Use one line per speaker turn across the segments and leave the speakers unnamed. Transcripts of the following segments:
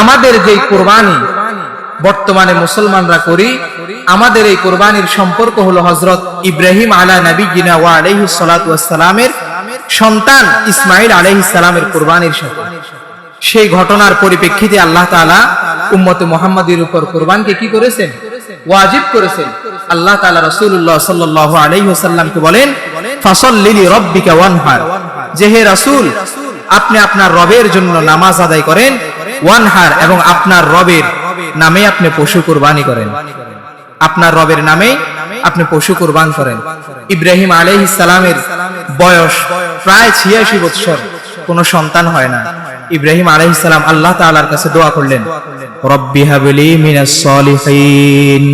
আমাদের যেই কোরবানি বর্তমানে মুসলমানরা করি, আমাদের এই কোরবানির সম্পর্ক হলো হজরত ইব্রাহিম আলা নবী জিনা ওয়া আলহি সালামের সন্তান ইসমাইল আলহি সালামের কোরবানির সাথে। সেই ঘটনার পরিপ্রেক্ষিতে আল্লাহ তাআলা উম্মতে মুহাম্মাদের উপর কোরবানকে কি করেছেন? ওয়াজিব করেছেন। আল্লাহ তাআলা রাসূলুল্লাহ সাল্লাল্লাহু আলাইহি ওয়াসাল্লামকে বলেন, ফাসাল্লি লিরাব্বিকা ওয়ানহার। যে হে রাসূল, আপনি আপনার রবের জন্য নামাজ আদায় করেন ওয়ানহার এবং আপনার রবের নামে আপনি পশু কুরবানি করেন। আপনার রবের নামে আপনি পশু কুরবান করেন। ইব্রাহিম আলাইহিস সালামের বয়স প্রায় ছিয়াশি বছর কোন সন্তান হয় না। ইব্রাহিম আলাইহিস সালাম আল্লাহ তাআলার কাছে দোয়া করলেন, রব্বি হাবলি মিনাস সলিহিন।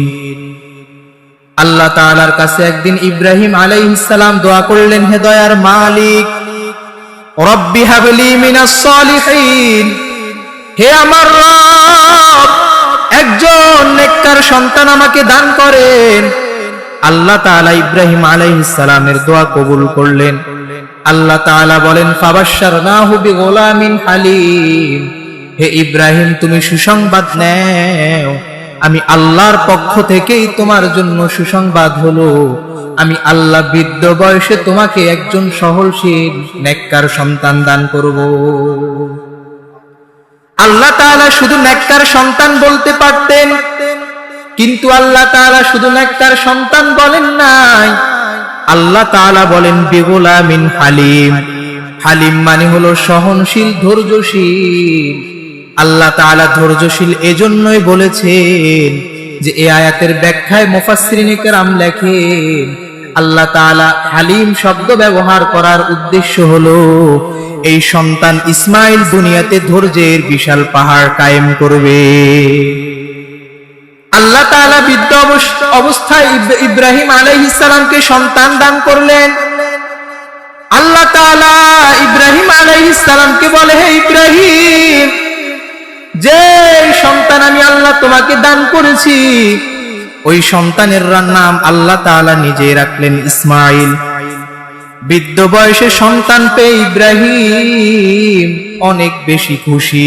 আল্লাহ তাআলার কাছে একদিন ইব্রাহিম আলাইহিস সালাম দোয়া করলেন, হে দয়ার মালিক, রব্বি হাবলি মিনাস সলিহিন। হে আমার রব, একজন সন্তান আমাকে দান করেন। আল্লাহ তাআলা ইব্রাহিম আলাইহিস দোয়া কবুল করলেন। আল্লাহ তাআলা বলেন, ফাবাশশারনাহু বিগুলামিন হালিম। হে ইব্রাহিম, তুমি সুসংবাদ নেও। আমি আল্লাহর পক্ষ থেকেই তোমার জন্য সুসংবাদ হলো। আমি আল্লাহ বৃদ্ধ বয়সে তোমাকে একজন সহলশীল নেককার সন্তান দান করব। আল্লাহ তাআলা শুধু নেককার সন্তান বলতে পারতেন, কিন্তু আল্লাহ তাআলা শুধু নেককার সন্তান বলেন নাই। আল্লাহ তাআলা বলেন, বিগুলামিন হালিম। হালিম মানে হলো সহনশীল, ধৈর্যশীল। আল্লাহ তাআলা ধৈর্যশীল এজন্যই বলেছেন যে এই আয়াতের ব্যাখ্যায় মুফাসসিরিনে কেরাম লেখেন, আল্লাহ তাআলা হালিম শব্দ ব্যবহার করার উদ্দেশ্য হলো এই সন্তান ইসমাইল দুনিয়াতে ধৈর্যের বিশাল পাহাড় কায়েম করবে। আল্লাহ তাআলা বৃদ্ধ অবস্থায় ইব্রাহিম আলাইহিস সালামকে সন্তান দান করলেন। আল্লাহ তাআলা ইব্রাহিম আলাইহিস সালামকে বলে, হে ইব্রাহিম যে সন্তান আমি আল্লাহ তোমাকে দান করেছি, ওই সন্তানের নাম আল্লাহ তাআলা নিজে রাখলেন ইসমাইল। বৃদ্ধ বয়সে সন্তান পেয়ে ইব্রাহিম অনেক বেশি খুশি।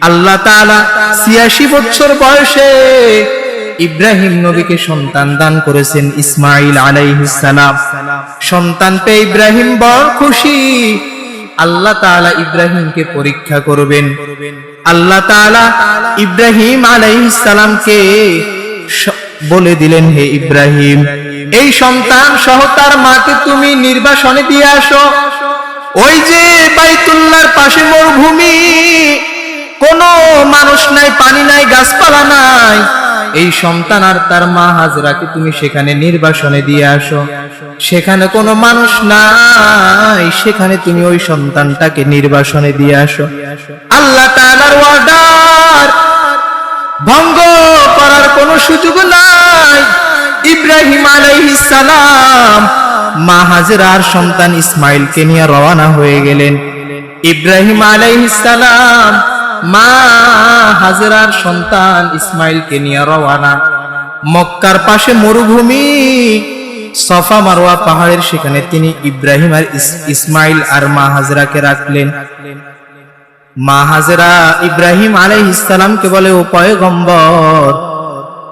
আল্লাহ তাআলা ছিয়াশি বছর বয়সে ইব্রাহিম নবীকে সন্তান দান করেছেন ইসমাইল আলাইহিস সালাম। সন্তান পেয়ে ইব্রাহিম বড় খুশি। আল্লাহ তাআলা ইব্রাহিমকে পরীক্ষা করবেন। আল্লাহ তাআলা ইব্রাহিম আলাইহিস সালামকে বলে দিলেন, হে ইব্রাহিম এই সন্তান সহ তার মাকে তুমি নির্বাসনে দিয়ে আসো। ওই যে বাইতুল্লাহর পাশে মরুভূমি, কোনো মানুষ নাই, পানি নাই, গাছপালা নাই। এই সন্তান আর তার মা হাজরাকে তুমি সেখানে নির্বাসনে দিয়ে আসো। সেখানে কোনো মানুষ নাই, সেখানে তুমি ওই সন্তানটাকে নির্বাসনে দিয়ে আসো। আল্লাহ ভঙ্গ করার কোনো সুযোগ নাই। ইব্রাহিম আলাইহিস সালাম মা হাজরার সন্তান ইসমাইলকে নিয়ে রওনা হয়ে গেলেন। ইব্রাহিম আলাইহিস সালাম মা হাজরার সন্তান ইসমাইলকে নিয়ে রওনা। মক্কার পাশে মরুভূমি সফা মারোয়া পাহাড়ের সেখানে তিনি ইব্রাহিম আর ইসমাইল আর মা হাজরাকে রাখলেন। মা হাজরা ইব্রাহিম আলাইহিস সালামকে বলে, ও পয়গম্বর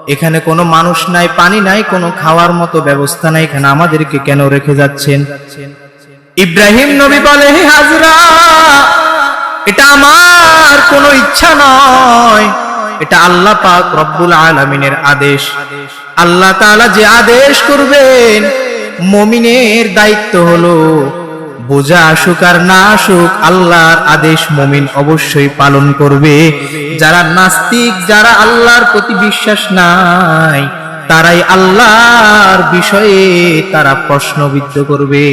এখানে কোনো মানুষ নাই, পানি নাই, কোনো খাওয়ার মতো ব্যবস্থা নাই। এখানে আমাদেরকে কেন রেখে যাচ্ছেন? ইব্রাহিম নবী বলে, হে হাজরা, এটা আমার কোনো ইচ্ছা নয়। এটা আল্লাহ পাক রব্বুল আলামিনের আদেশ। আল্লাহ তাআলা যে আদেশ করবেন, মমিনের দায়িত্ব হলো বোঝা আসুক আর না আসুক, আল্লাহর আদেশ মমিন অবশ্যই পালন করবে। যারা নাস্তিক, যারা আল্লাহর প্রতি বিশ্বাস নাই, তারাই আল্লাহর বিষয়ে তারা প্রশ্নবিদ্ধ করবে।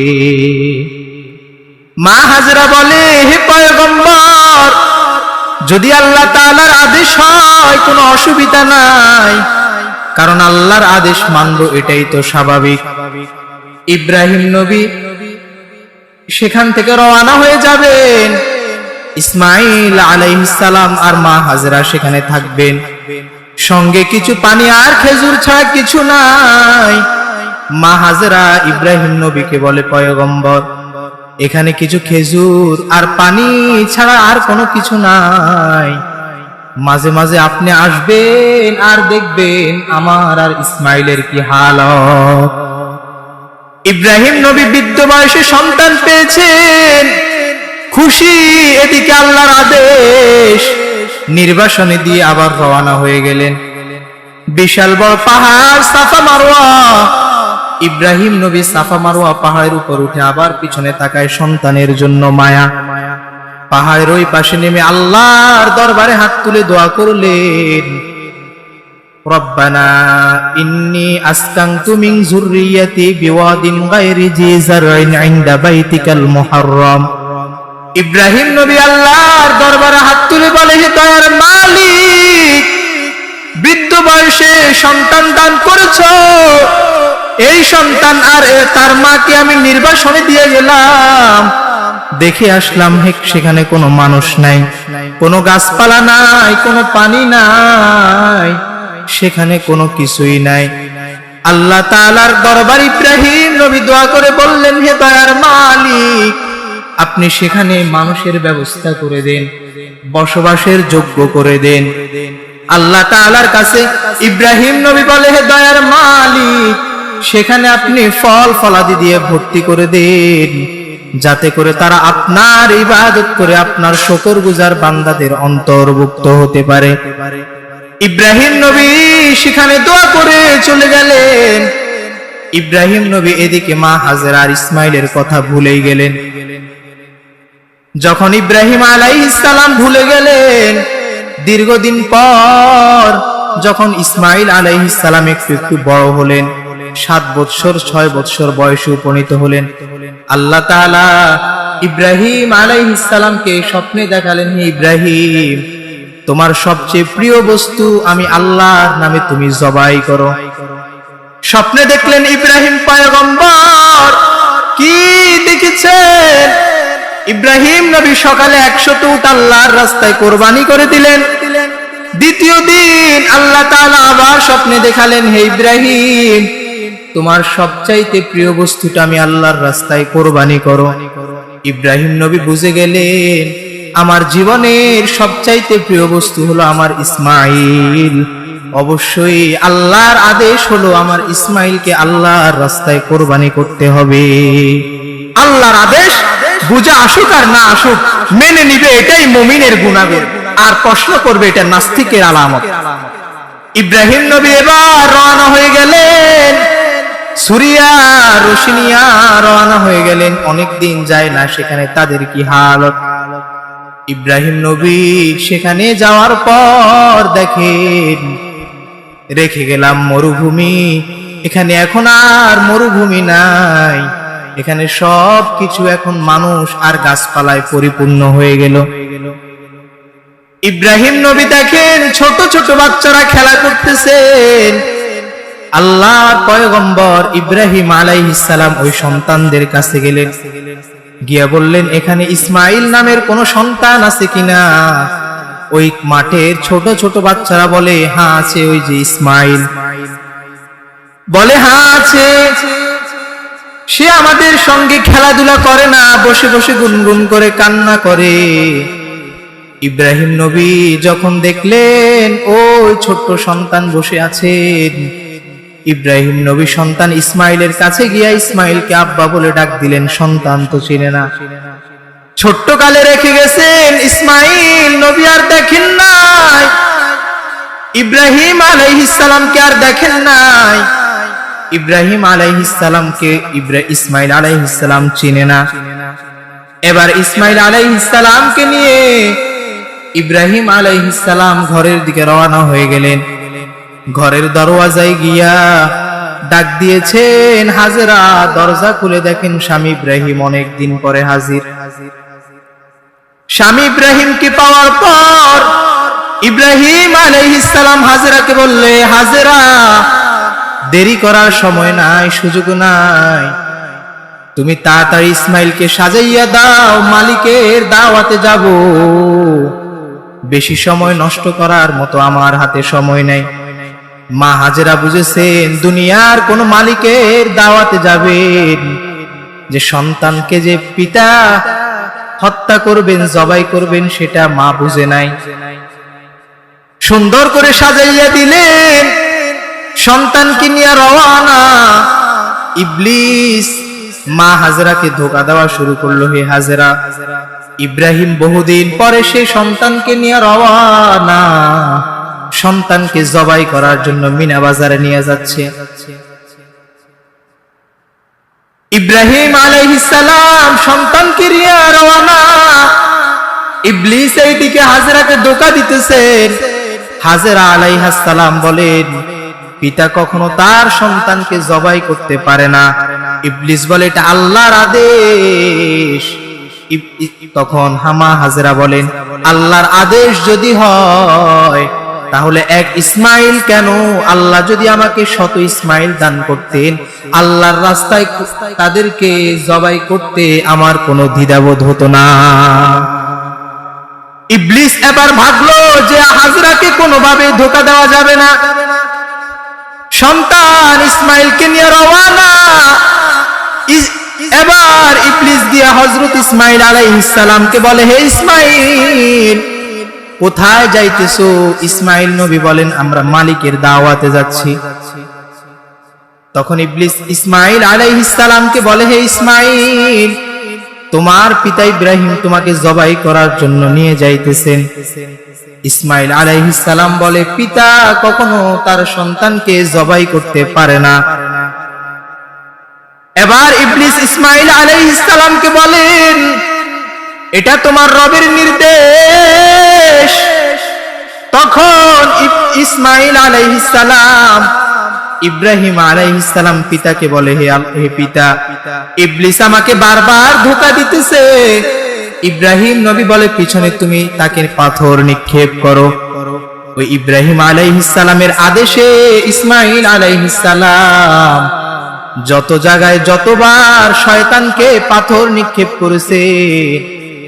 মা হাজরা বলে, হে পয়গম্বর, যদি আল্লাহ তাআলার আদেশ হয়, কোনো অসুবিধা নাই। কারণ আল্লাহর আদেশ মানব, এটাই তো স্বাভাবিক। ইব্রাহিম নবী সেখান থেকে রওনা হয়ে যাবেন। ইসমাইল আলাইহিস সালাম আর মা হাজরা সেখানে থাকবেন। সঙ্গে কিছু পানি আর খেজুর ছাড়া কিছু নাই। মা হাজরা ইব্রাহিম নবীকে বলে, পয়গম্বর, এখানে কিছু খেজুর আর পানি ছাড়া আর কোনো কিছু নাই। মাঝে মাঝে আপনি আসবেন আর দেখবেন আমার আর ইসমাইলের কি হালত। ইব্রাহিম নবী বৃদ্ধ বয়সে সন্তান পেয়েছেন। খুশি, এদিকে আল্লাহর আদেশ। নির্বাসনে দিয়ে আবার রওনা হয়ে গেলেন। বিশাল বড় পাহাড়, সাফা মারোয়া। ইব্রাহিম নবী সাফা মারোয়া পাহাড়ের উপর উঠে আবার পিছনে তাকায় সন্তানের জন্য মায়া। পাহাড়ের ওই পাশে নেমে আল্লাহর দরবারে হাত তুলে দোয়া করলেন। মুহাররম। ইব্রাহিম নবী আল্লাহর দরবারে হাত তুলে বলে দয়ার মালিক, বৃদ্ধ বয়সে সন্তান দান করেছ। এই সন্তান আর তার মাকে আমি নির্বাসনে দিয়ে গেলাম দেখে আসলাম হেক সেখানে কোনো মানুষ নাই। কোনো গাছপালা নাই, কোনো পানি নাই। সেখানে কোনো কিছুই নাই। আল্লাহ তাআলার দরবার ইব্রাহিম নবী দোয়া করে বললেন, হে দয়ার মালিক, আপনি সেখানে মানুষের ব্যবস্থা করে দেন, বসবাসের যোগ্য করে দেন। আল্লাহ তাআলার কাছে ইব্রাহিম নবী বলে, হে দয়ার মালিক, সেখানে আপনি ফল ফলাদি দিয়ে ভর্তি করে দেন, যাতে করে তারা আপনার ইবাদত করে আপনার শকর গুজার বান্দাদের অন্তর্ভুক্ত হতে পারে। ইব্রাহিম নবী সেখানে দোয়া করে চলে গেলেন। ইব্রাহিম নবী এদিকে মা হাজরা আর ইসমাইলের কথা ভুলেই গেলেন। যখন ইব্রাহিম আলাই সালাম ভুলে গেলেন, দীর্ঘদিন পর যখন ইসমাইল আলাইহিস সালাম একটু একটু বড় হলেন, সাত বৎসর, ছয় বৎসর বয়সে উপনীত হলেন, আল্লাহ ইব্রাহিম আলাইহিস সালামকে স্বপ্নে দেখালেন ইব্রাহিম তোমার সবচেয়ে প্রিয় বস্তু আমি আল্লাহর নামে তুমি জবাই করো। স্বপ্নে দেখলেন ইব্রাহিম পয়গম্বর। কি দেখেছেন? ইব্রাহিম নবী সকালে একশো উট আল্লাহর রাস্তায় কোরবানি করে দিলেন। দ্বিতীয় দিন আল্লাহ তাআলা আবার স্বপ্নে দেখালেন, হে ইব্রাহিম, তোমার সবচাইতে প্রিয় বস্তুটা আমি আল্লাহর রাস্তায় কোরবানি করো। ইব্রাহিম নবী বুঝে গেলেন আমার জীবনের সবচাইতে প্রিয় বস্তু হলো আমার ইসমাইল। অবশ্যই আল্লাহর আদেশ হলো আমার ইসমাইলকে আল্লাহর রাস্তায় কোরবানি করতে হবে। আল্লাহর আদেশ, বুঝা আসুক আর না আসুক, মেনে নিবে এটাই মুমিনের গুণাগুণ আর প্রশ্ন করবে এটা নাস্তিকের আলামত। ইব্রাহিম নবী এবার রওনা হয়ে গেলেন। সুরিয়া, রোশনিয়া রওনা হয়ে গেলেন। অনেক দিন যায় না সেখানে, তাদের কি হালত? ইব্রাহিম নবী সেখানে যাওয়ার পর দেখেন, রেখে গেলাম মরুভূমি, এখানে এখন আর মরুভূমি নাই। এখানে সব কিছু এখন মানুষ আর গাছপালায় পরিপূর্ণ হয়ে গেল। ইব্রাহিম নবী দেখেন, ছোট ছোট বাচ্চারা খেলা করতেছেন। আল্লাহ পয়গম্বর ইব্রাহিম আলাইহিস সালাম ওই সন্তানদের কাছে গেলেন। গিয়া বললেন, এখানে ইসমাইল নামের কোন সন্তান আছে কিনা? ওই মাঠের ছোট ছোট বাচ্চারা বলে হ্যাঁ আছে ওই যে ইসমাইল। বলে হ্যাঁ আছে। সে আমাদের সঙ্গে খেলাধুলা করে না, বসে বসে গুনগুন করে, কান্না করে। ইব্রাহিম নবী যখন দেখলেন, ওই ছোট্ট সন্তান বসে আছেন ইব্রাহিম নবী সন্তান ইসমাইলের কাছে গিয়া ইসমাইলকে আব্বা বলে ডাক দিলেন, সন্তান তো চিনে না। ছোট্ট কালে রেখে গেছেন ইসমাইল, নবী আর দেখেন নাই। ইব্রাহিম আলাইহিস সালামকে আর দেখেন নাই। ইব্রাহিম আলাইহিস সালামকে ইব্রা ইসমাইল আলাইহিস সালাম চিনে না। এবার ইসমাইল আলাইহিস সালামকে নিয়ে ইব্রাহিম আলাইহিস সালাম ঘরের দিকে রওনা হয়ে গেলেন। ঘরের দরওয়াজায় গিয়া ডাক দিয়েছেন, হাজরা, দরজা খুলে দেখেন স্বামী ইব্রাহিম অনেক দিন পরে হাজির। স্বামী ইব্রাহিমকে পাওয়ার পর ইব্রাহিম আলাইহিস সালাম হাজরাকে বললে, হাজরা, দেরি করার সময় নাই, সুযোগ নাই। তুমি তাড়াতাড়ি ইসমাইলকে সাজাইয়া দাও, মালিকের দাওয়াতে যাব। বেশি সময় নষ্ট করার মতো আমার হাতে সময় নাই। মা হাজেরা বুঝেছেন, দুনিয়ার কোন মালিকের দাওয়াতে যাবেন। যে সন্তানকে যে পিতা হত্যা করবেন, জবাই করবেন, সেটা মা বুঝে নাই। সুন্দর করে সাজাইয়া দিলেন। সন্তানকে নিয়ে রওয়ানা ইবলিস মা হাজরাকে ধোকা দেওয়া শুরু করল, হে হাজরা। ইব্রাহিম বহুদিন পরে সে সন্তানকে নিয়ে রওয়ানা সন্তানকে জবাই করার জন্য মিনা বাজারে নিয়ে যাচ্ছে। ইব্রাহিম আলাইহিসালাম সন্তানকে নিয়ে রওয়ানা ইবলিস এইদিকে হাজরাকে ধোকা দিতেছেন হাজরা আলাইহাসালাম বলেন, পিতা কখনো তার সন্তানকে জবাই করতে পারে না। ইবলিস বলে, এটা আল্লাহর আদেশ। তখন হামা হাজরা বলেন, আল্লাহর আদেশ যদি হয় তাহলে এক ইসমাইল কেন? আল্লাহ যদি আমাকে শত ইসমাইল দান করতেন, আল্লাহর রাস্তায় তাদেরকে জবাই করতে আমার কোনো দ্বিধাবোধ হতো না। ইবলিস এবার ভাবলো যে হাজরাকে কোনোভাবে ধোকা দেওয়া যাবে না। সন্তান ইসমাইলকে নিয়ে রওয়ানা এবার ইবলিস দিয়া হজরত ইসমাইল আলাইহিস সালামকে বলে, হে ইসমাইল কোথায় যাইতেছো? ইসমাইল নবী বলেন, আমরা মালিকের দাওয়াতে যাচ্ছি। তখন ইবলিস ইসমাইল আলাইহিস সালামকে বলে, হে ইসমাইল, তোমার পিতা ইব্রাহিম তোমাকে জবাই করার জন্য নিয়ে যাইতেছেন। ইসমাইল আলাইহিস সালাম বলে, পিতা কখনো তার সন্তানকে জবাই করতে পারে না। এবার ইবলিস ইসমাইল আলাইহিস সালামকে বলেন এটা তোমার রবের নির্দেশ। তখন ইসমাইল আলাইহিস সালাম, ইব্রাহিম আলাইহিস সালাম পিতাকে বলে, হে হে পিতা, ইবলিস আমাকে বারবার ধোকা দিতেছে। ইব্রাহিম নবী বলে, পিছনে তুমি তাকে পাথর নিক্ষেপ করো। ওই ইব্রাহিম আলাইহিস সালামের আদেশে ইসমাইল আলাইহিস সালাম যত জায়গায় যতবার শয়তানকে পাথর নিক্ষেপ করেছে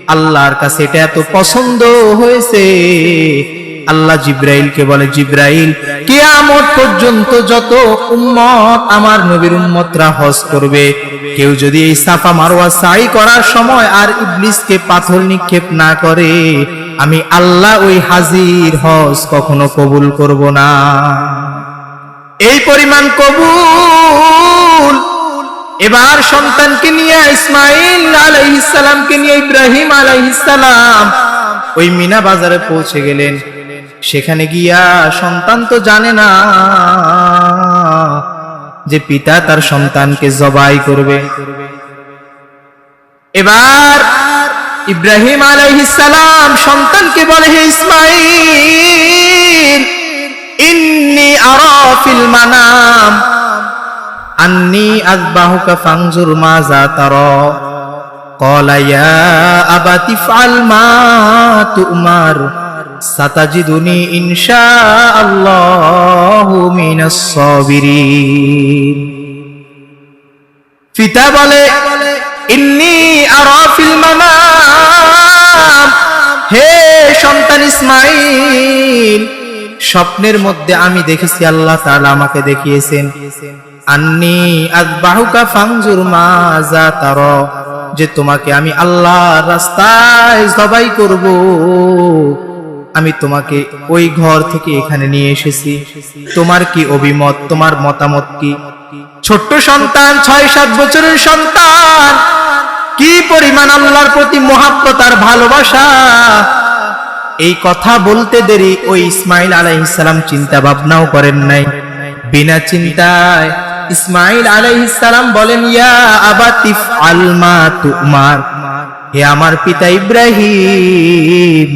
আল্লাহর কাছে এটা এত পছন্দ হয়েছে। আল্লাহ জিব্রাইলকে বলে, জিব্রাইল, কিয়ামত পর্যন্ত যত উম্মত আমার নবীর উম্মতরা হজ করবে, কেউ যদি এই সাফা মারওয়া সাই করার সময় আর ইবলিসকে পাথর নিক্ষেপ না করে, আমি আল্লাহ ওই হাজির হজ কখনো কবুল করব না। এই পরিমাণ কবুল এবার সন্তানকে নিয়ে ইসমাইল আলাইহিস সালামকে নিয়ে ইব্রাহিম আলাইহিস সালাম, ওই মিনা বাজারে পৌঁছে গেলেন। সেখানে গিয়া সন্তান তো জানে না যে পিতা তার সন্তানকে জবাই করবে। এবার ইব্রাহিম আলাইহিস সালাম সন্তানকে বলে, হে ইসমাইল, ইন্নি আরা ফিল মানাম আন্নি আযবাহুকা ফানজুর মাযা তারা قال يا أبت افعل ما تؤمر ستجدني إن شاء الله من الصابرين পিতা বলে ইন্নি আরাফিল মানাম হে সন্তান ইসমাইল স্বপ্নের মধ্যে আমি দেখেছি আল্লাহ তাআলা আমাকে দেখিয়েছেন আন্নি ফানজুর মাজা তারা যে তোমাকে আমি আল্লাহর রাস্তায় জবাই করব। আমি তোমাকে ওই ঘর থেকে এখানে নিয়ে এসেছি। তোমার কি অভিমত? তোমার মতামত কি? ছোট্ট সন্তান, ছয়, সাত বছরের সন্তান, কি পরিমাণ আল্লাহর প্রতি মহাব্বত আর ভালোবাসা? এই কথা বলতে দেরি, ওই ইসমাইল আলাইহিসসালাম চিন্তা ভাবনাও করেন নাই। বিনা চিন্তায় ইসমাইল আলাইহিসসালাম বলেন, ইয়া আবাতিফ আলমা তুমার। হে আমার পিতা ইব্রাহিম,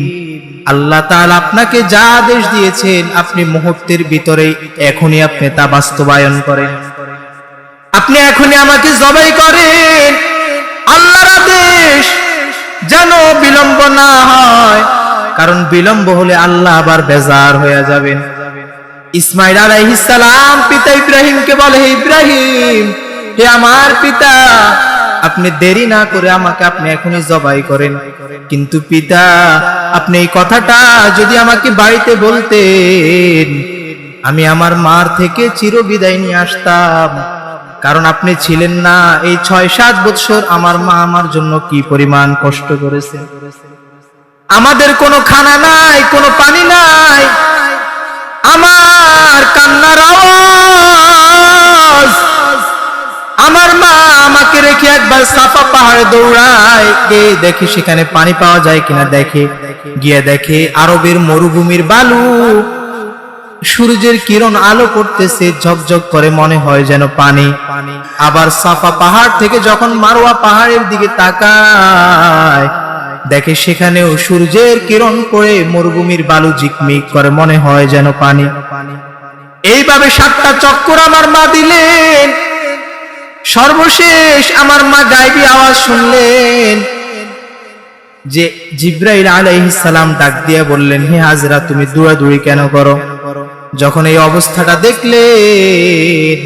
আল্লাহ তাআলা আপনাকে যা আদেশ দিয়েছেন, আপনি মুহূর্তের ভিতরে এখনই আপনি তা বাস্তবায়ন করেন। আপনি এখনই আমাকে জবাই করেন। আল্লাহর আদেশ যেন বিলম্ব না হয়, কারণ বিলম্ব হলে আল্লাহ আবার বেজার হয়ে যাবেন। ইসমাইল আলাইহিস সালাম পিতা ইব্রাহিমকে বলে ইব্রাহিম, হে আমার পিতা, আপনি দেরি না করে আমাকে আপনি এখনই জবাই করেন। কিন্তু পিতা, আপনি এই কথাটা যদি আমাকে বাড়িতে বলতেন, আমি আমার মার থেকে চিরবিদায় নিয়ে আসতাম। কারণ আপনি ছিলেন না এই ছয় সাত বছর আমার মা আমার জন্য কি পরিমাণ কষ্ট করেছে আমাদের কোনো খানা নাই, কোনো পানি নাই। আমার কান্নার আওয়াজ। আমার মা আমাকে রেখে একবার সাফা পাহাড়ে দৌড়ায়। গে দেখি সেখানে পানি পাওয়া যায় কিনা দেখে। গিয়ে দেখে আরবের মরুভূমির বালু। সূর্যের কিরণ আলো করতেছে, ঝকঝক করে মনে হয় যেন পানি। আবার সাফা পাহাড় থেকে যখন মারোয়া পাহাড়ের দিকে তাকায় দেখে সেখানেও সূর্যের কিরণ পড়ে মরুভূমির বালু ঝিকমিক করে, মনে হয় যেন পানি। এইভাবে সাতটা চক্কর আমার মা দিলেন। সর্বশেষ আমার মা গাইবি আওয়াজ শুনলেন। যে জিব্রাইল সালাম ডাক দিয়ে বললেন, হে হাজরা, তুমি দৌড়াদৌড়ি কেন করো? যখন এই অবস্থাটা দেখলেন,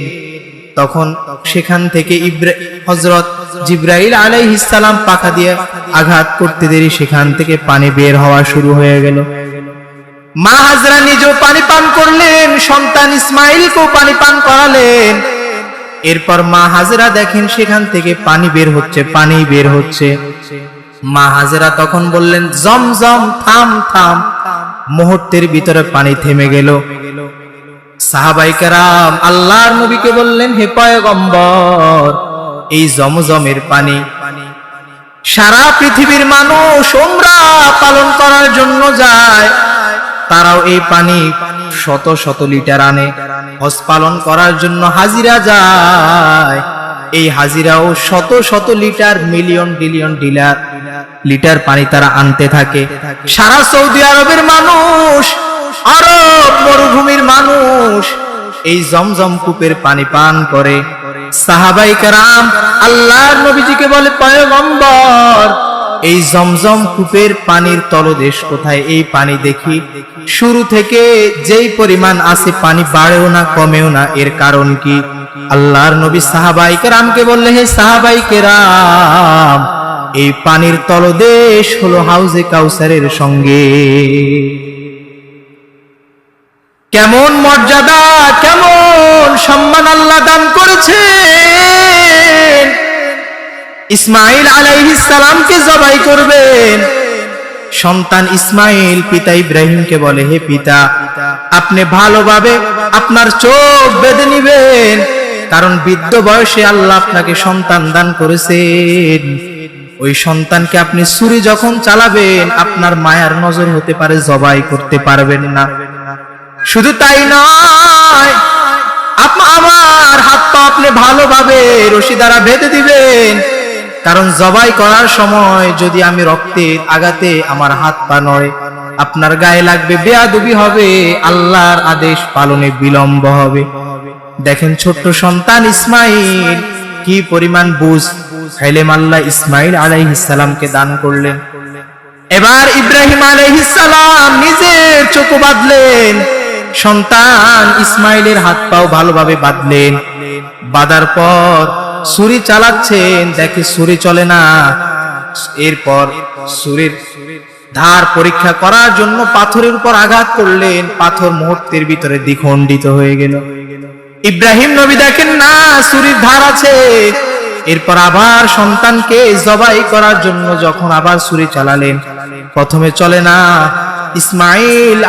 তখন সেখান থেকে ইব্রা হজরত জিব্রাইল আলাইহিস সালাম পাখা দিয়ে আঘাত করতে দেরি সেখান থেকে পানি বের হওয়া শুরু হয়ে গেল। মা হাজরা নিজেও পানি পান করলেন, সন্তান ইসমাইলকেও পানি পান করালেন। এরপর মা হাজরা দেখেন সেখান থেকে পানি বের হচ্ছে, পানি বের হচ্ছে। মা হাজরা তখন বললেন, জম জম, থাম থাম। মুহূর্তের ভিতরে পানি থেমে গেল। সাহাবাই কেরাম আল্লাহর নবীকে বললেন, হে পয়গম্বর এই জমজমের পানি। সারা পৃথিবীর মানুষ ওমরা পালন করার জন্য যায়। তারাও এই পানি শত শত লিটার আনে। হজ পালন করার জন্য হাজিরা যায়। এই হাজিরাও শত শত litre, million, billion dealer. Litre পানি তারা আনতে থাকে। সারা সৌদি আরবের মানুষ, আরব মরুভূমির মানুষ এই জমজম কূপের পানি পান করে। সাহাবাই কারাম আল্লাহর নবীজিকে বলে, পয়গম্বর, এই জমজম কূপের পানির তলদেশ কোথায়? এই পানি দেখি। শুরু থেকে যেই পরিমাণ আছে, পানি বাড়েও না, কমেও না। এর কারণ কি? আল্লাহর নবী সাহাবাই কেরামকে বললে, হে সাহাবাই কেরাম, এই পানির তলদেশ হলো হাউজে কাউসারের সঙ্গে। কেমন মর্যাদা, কেমন সম্মান আল্লাহ দান করেছেন, ইসমাইল সালামকে জবাই করবেন। সন্তান ইসমাইল, পিতা ইব্রাহিমকে বলে, হে পিতা, আপনি ভালোভাবে আপনার চোখ বেঁধে নিবেন, কারণ বৃদ্ধ বয়সে আল্লাহ আপনাকে সন্তান দান করেছেন। ওই সন্তানকে আপনি ছুরি যখন চালাবেন, আপনার মায়ার নজর হতে পারে, জবাই করতে পারবেন না। শুধু তাই নয় আমার, হাত পা আপনি ভালোভাবে রশি দ্বারা বেঁধে দিবেন। কারণ জবাই করার সময় যদি আমি রক্তের আগাতে আমার হাত পা নয় আপনার গায়ে লাগবে, বেয়াদবি হবে, আল্লাহর আদেশ পালনে বিলম্ব হবে। দেখেন ছোট্ট সন্তান ইসমাইল, কি পরিমাণ বুঝ। খাইলেম আল্লাহ ইসমাইল আলাইহিস সালামকে দান করলেন। এবার ইব্রাহিম আলাইহিস সালাম নিজের চোখ বাঁধলেন। সন্তান ইসমাইলের হাত পাও ভালোভাবে বাঁধলেন। বাঁধার পর ছুরি চালাচ্ছেন, দেখে ছুরি চলে না। এরপর ছুরির ধার পরীক্ষা করার জন্য পাথরের উপর আঘাত করলেন। পাথর মুহূর্তের ভিতরে দ্বিখণ্ডিত হয়ে গেল। ইব্রাহিম নবী দেখেন, না ধার আছে। এরপর আবার সন্তানকে জবাই করার জন্য যখন আবার ছুরি চালালেন, প্রথমে চলে না ইসমাইল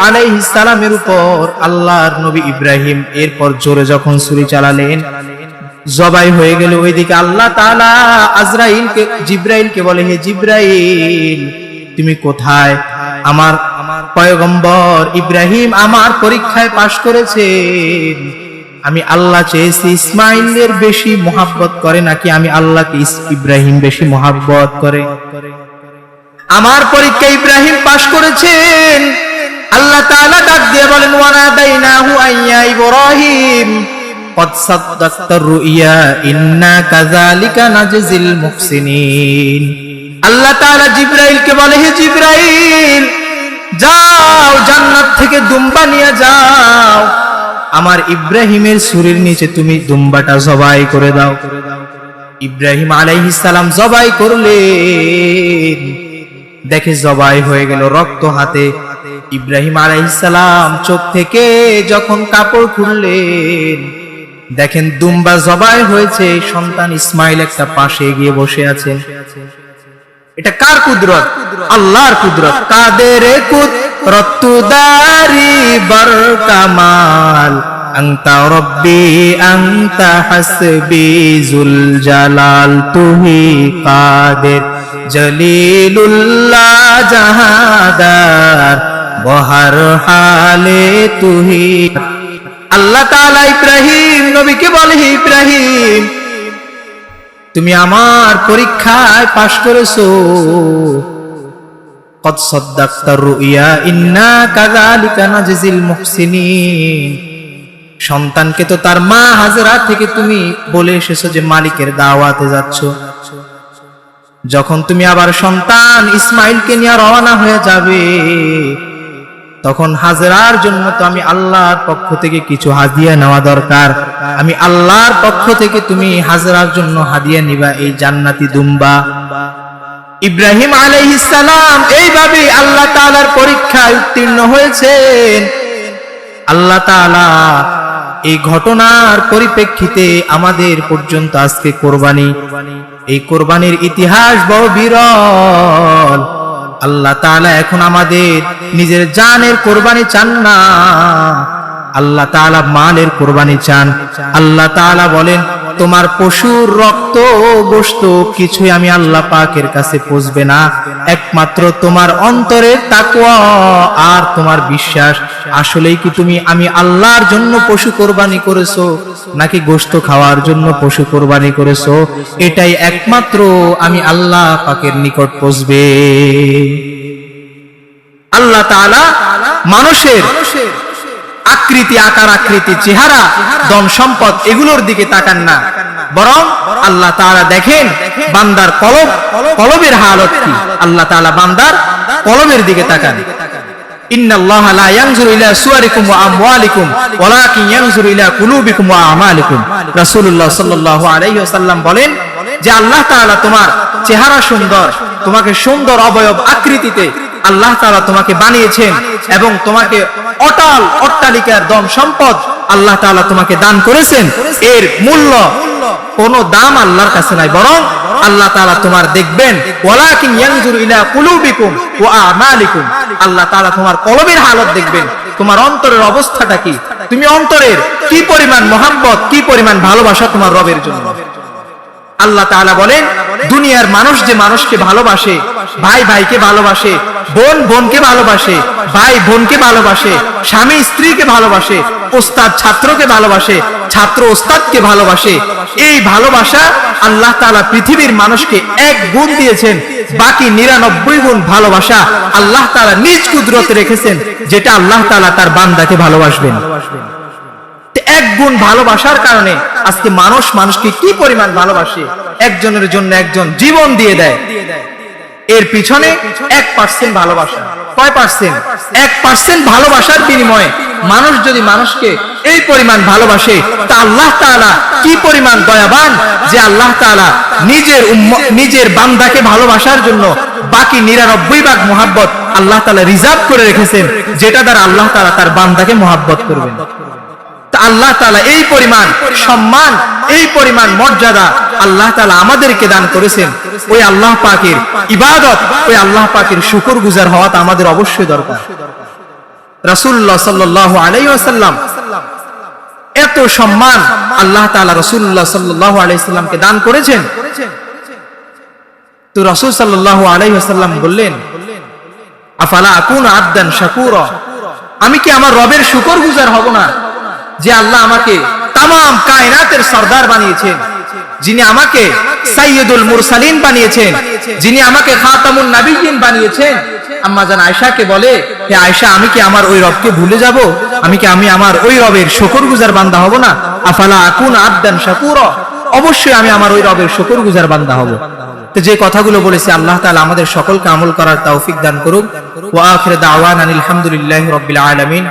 সালামের উপর আল্লাহর নবী ইব্রাহিম এরপর জোরে যখন ছুরি চালালেন, জবাই হয়ে গেল। ওইদিকে আল্লাহ জিব্রাইলকে বলে, হে জিব্রাইল, তুমি কোথায়? আমার আমার পয়গম্বর ইব্রাহিম আমার পরীক্ষায় পাশ করেছেন। আমি আল্লাহ চেয়েছি ইসমাইলের বেশি মোহাব্বত করে নাকি আমি আল্লাহকে ইব্রাহিম বেশি মোহাব্বত করে? আমার পরীক্ষা ইব্রাহিম পাশ করেছেন আল্লাহ তাআলা ডাক দিয়ে বলেন ওয়ানাদাইনাহু আইয়া ইব্রাহিম قد صدقت الرؤيا إنا كذلك نجزي المحسنين আল্লাহ তাআলা জিব্রাইলকে বলে হে জিব্রাইল যাও জান্নাত থেকে দুম্বা নিয়ে যাও আমার ইব্রাহিমের সুরের নিচে তুমি দুম্বাটা জবাই করে দাও ইব্রাহিম আলাইহিস সালাম জবাই করলেন দেখে জবাই হয়ে গেল রক্ত হাতে। ইব্রাহিম আলাইহিস সালাম চোখ থেকে যখন কাপড় খুললেন, দেখেন দুম্বা জবাই হয়েছে, সন্তান ইসমাইল একটা পাশে গিয়ে বসে আছে। এটা কার কুদরত? আল্লাহর কুদরত। কাদের কুদরত? তুদারি বর কামাল আংতা রব্বি আংতা হাসবি, জুল জালাল তুহি কাদের জলিলুল্লাহ জাহাদার বহার হালে তুহি। আল্লাহ তাআলা ইব্রাহিম, নবীকে বলে ইব্রাহিম, তুমি আমার পরীক্ষায় পাশ করেছ। কদ সাদ্দাকতার রুইয়া, ইন্না কাযালিকা নাজিল মুহসিনিন। সন্তানকে তো তার মা হাজরা থেকে তুমি বলে এসেছ যে মালিকের দাওয়াতে যাচ্ছ। যখন তুমি আবার সন্তান ইসমাইলকে নিয়ে রওনা হয়ে যাবে, তখন হাজরার জন্য তো আমি আল্লাহর পক্ষ থেকে কিছু হাদিয়া নেওয়া দরকার। আমি আল্লাহর পক্ষ থেকে তুমি হাজরার জন্য হাদিয়া নিবা, এই জান্নাতি দুম্বা। ইব্রাহিম আলাইহিস সালাম এইভাবে আল্লাহ তাআলার পরীক্ষায় উত্তীর্ণ হয়েছেন। আল্লাহ তাআলা এই ঘটনার পরিপ্রেক্ষিতে আমাদের পর্যন্ত আজকে কোরবানি। এই কোরবানির ইতিহাস বহু বিরল। আল্লাহ তাআলা এখন আমাদের নিজের জানের কোরবানি চান না। আল্লাহ তাআলা মালের কোরবানি চান। আল্লাহ তাআলা বলেন তোমার পশুর রক্ত গোশত কিছুই আমি আল্লাহ পাকের কাছে পৌঁছবে না। একমাত্র তোমার অন্তরের তাকওয়া আর তোমার বিশ্বাস। আসলেই কি তুমি আমি আল্লাহর জন্য পশু কোরবানি করেছ, নাকি গোশত খাওয়ার জন্য পশু কোরবানি করেছ? এটাই একমাত্র আমি আল্লাহ পাকের নিকট পৌঁছবে আল্লাহ তাআলা মানুষের আকৃতি, আকার, আকৃতি, চেহারা, ধন সম্পদ, এগুলোর দিকে তাকান না। বরং আল্লাহ তাআলা দেখেন বান্দার কলব, কলবের হালত কি। আল্লাহ তাআলা বান্দার কলবের দিকে তাকান। বলেন যে, আল্লাহ তোমার চেহারা সুন্দর, তোমাকে সুন্দর অবয়ব আকৃতিতে আল্লাহ তাআলা তোমাকে বানিয়েছেন এবং তোমাকে অটাল অট্টালিকার দম সম্পদ আল্লাহ তাআলা তোমাকে দান করেছেন। এর মূল্য কোন দাম আল্লাহর কাছে নাই, বরং আল্লাহ তাআলা তোমার দেখবেন আল্লাহ তাআলা তোমার কলবের হালত দেখবেন, তোমার অন্তরের অবস্থাটা কি? তুমি অন্তরের কি পরিমাণ মহাব্বত, কি পরিমাণ ভালোবাসা তোমার রবের জন্য? আল্লাহ তাআলা বলেন দুনিয়ার মানুষ যে মানুষকে ভালোবাসে ভাই ভাইকে ভালোবাসে বোন বোনকে ভালোবাসে ভাই বোনকে ভালোবাসে স্বামী স্ত্রীকে ভালোবাসে ওস্তাদ ছাত্রকে ভালোবাসে ছাত্র ওস্তাদকে ভালোবাসে এই ভালোবাসা আল্লাহ তাআলা পৃথিবীর মানুষকে এক গুণ দিয়েছেন বাকি নিরানব্বই গুণ ভালোবাসা আল্লাহ তাআলা নিজ কুদরতে রেখেছেন যেটা আল্লাহ তাআলা তার বান্দাকে ভালোবাসবেন। এক গুণ ভালোবাসার কারণে আজকে মানুষ মানুষকে কি পরিমাণ ভালোবাসে? একজনের জন্য একজন জীবন দিয়ে দেয়। এর পিছনে এক পার্সেন্ট ভালোবাসা। কয় পার্সেন্ট এক পার্সেন্ট ভালোবাসার বিনিময়ে মানুষ যদি মানুষকে এই পরিমাণ ভালোবাসে, তা আল্লাহ তাআলা কি পরিমাণ দয়াবান যে আল্লাহ তাআলা নিজের নিজের বান্দাকে ভালোবাসার জন্য বাকি নিরানব্বই ভাগ মোহাব্বত আল্লাহ তালা রিজার্ভ করে রেখেছেন, যেটা দ্বারা আল্লাহ তাআলা তার বান্দাকে মোহাব্বত করবেন। আল্লাহ তাআলা এই পরিমাণ সম্মান, এই পরিমাণ মর্যাদা আল্লাহ তাআলা আমাদেরকে দান করেছেন। ওই আল্লাহ পাকের ইবাদত, ওই আল্লাহ পাকের শুকর গুজার হওয়া আমাদের অবশ্যই দরকার। রাসূলুল্লাহ সাল্লাল্লাহু আলাইহি ওয়াসাল্লাম এত সম্মান আল্লাহ তাআলা রাসূলুল্লাহ সাল্লাল্লাহু আলাইহি ওয়াসাল্লামকে দান করেছেন। তো রাসূল সাল্লাল্লাহু আলাইহি ওয়াসাল্লাম বললেন, আফালা আকুন আবদান শাকুরা? আমি কি আমার রবের শুকর গুজার হব না? যে আল্লাহ আমাকে তাম কায়নাতের সর্দার বানিয়েছেন, যিনি আমাকে সাইয়্যিদুল মুরসালিন বানিয়েছেন, যিনি আমাকে খাতামুন নাবিয়িন বানিয়েছেন। আম্মা জান আয়েশাকে বলে, হে আয়েশা, আমি কি আমার ওই রবকে ভুলে যাব? আমি কি আমি আমার ওই রবের শুকরগুজার বান্দা হব না? আফালা আকুন আবদান শাকুরা? অবশ্যই আমি আমার ওই রবের শুকরগুজার বান্দা হব। তো যে কথাগুলো বলেছি, আল্লাহ তাআলা আমাদের সকলকে আমল করার তৌফিক দান করুক। ওয়া আখির দাওয়ানা আলহামদুলিল্লাহি রাব্বিল আলামিন।